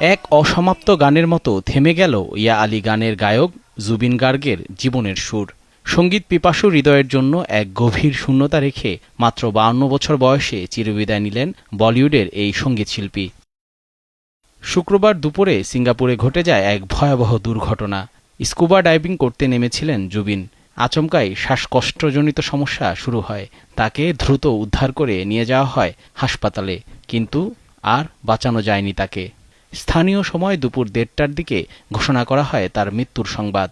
এক অসমাপ্ত গানের মতো থেমে গেল ইয়া আলী গানের গায়ক জুবিন গার্গের জীবনের সুর। সংগীত পিপাসু হৃদয়ের জন্য এক গভীর শূন্যতা রেখে মাত্র বাউন্ন বছর বয়সে চিরবিদায় নিলেন বলিউডের এই সংগীত শিল্পী। শুক্রবার দুপুরে সিঙ্গাপুরে ঘটে যায় এক ভয়াবহ দুর্ঘটনা। স্কুবা ডাইভিং করতে নেমেছিলেন জুবিন। আচমকাই শ্বাসকষ্টজনিত সমস্যা শুরু হয়। তাকে দ্রুত উদ্ধার করে নিয়ে যাওয়া হয় হাসপাতালে। কিন্তু আর বাঁচানো যায়নি তাকে। স্থানীয় সময় দুপুর দেড়টার দিকে ঘোষণা করা হয় তার মৃত্যুর সংবাদ।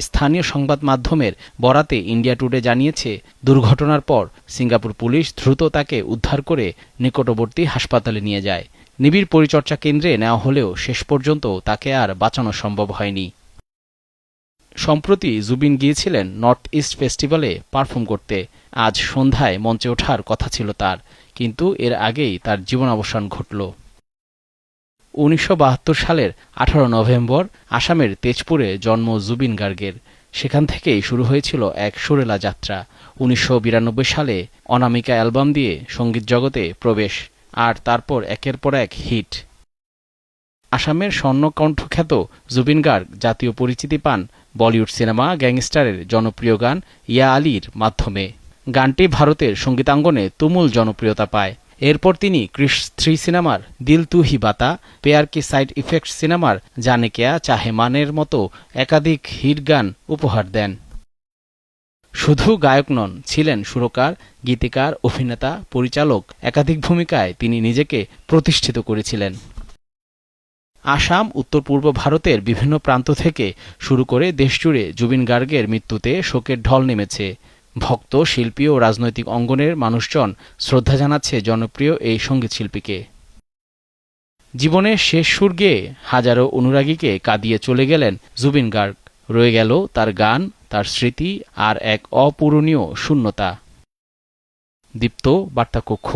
স্থানীয় সংবাদ মাধ্যমের বরাতে ইন্ডিয়া টুডে জানিয়েছে, দুর্ঘটনার পর সিঙ্গাপুর পুলিশ দ্রুত তাকে উদ্ধার করে নিকটবর্তী হাসপাতালে নিয়ে যায়। নিবিড় পরিচর্যা কেন্দ্রে নেওয়া হলেও শেষ পর্যন্ত তাকে আর বাঁচানো সম্ভব হয়নি। সম্প্রতি জুবিন গিয়েছিলেন নর্থ ইস্ট ফেস্টিভ্যালে পারফর্ম করতে। আজ সন্ধ্যায় মঞ্চে ওঠার কথা ছিল তার। কিন্তু এর আগেই তার জীবনাবসান ঘটল। উনিশশো বাহাত্তর সালের আঠারো নভেম্বর আসামের তেজপুরে জন্ম জুবিন গার্গের। সেখান থেকেই শুরু হয়েছিল এক সুরেলা যাত্রা। উনিশশো বিরানব্বই সালে অনামিকা অ্যালবাম দিয়ে সংগীত জগতে প্রবেশ, আর তারপর একের পর এক হিট। আসামের স্বর্ণকণ্ঠখ্যাত জুবিন গার্গ জাতীয় পরিচিতি পান বলিউড সিনেমা গ্যাংস্টারের জনপ্রিয় গান ইয়া আলীর মাধ্যমে। গানটি ভারতের সঙ্গীতাঙ্গনে তুমুল জনপ্রিয়তা পায়। এরপর তিনি ক্রিস থ্রি সিনেমার দিল তু হি বাতা, পেয়ার কি সাইড ইফেক্ট সিনেমার জানে কেয়া চাহে মানের মতো একাধিক হিট গান উপহার দেন। শুধু গায়ক নন, ছিলেন সুরকার, গীতিকার, অভিনেতা, পরিচালক একাধিক ভূমিকায় তিনি নিজেকে প্রতিষ্ঠিত করেছিলেন। আসাম, উত্তর পূর্ব ভারতের বিভিন্ন প্রান্ত থেকে শুরু করে দেশজুড়ে জুবিন গার্গের মৃত্যুতে শোকের ঢল নেমেছে। ভক্ত, শিল্পী ও রাজনৈতিক অঙ্গনের মানুষজন শ্রদ্ধা জানাচ্ছে জনপ্রিয় এই সংগীত শিল্পীকে। জীবনের শেষ সুর গেয়ে হাজারো অনুরাগীকে কাঁদিয়ে চলে গেলেন জুবিন গার্গ। রয়ে গেল তার গান, তার স্মৃতি আর এক অপূরণীয় শূন্যতা। দীপ্ত বার্তা কক্ষ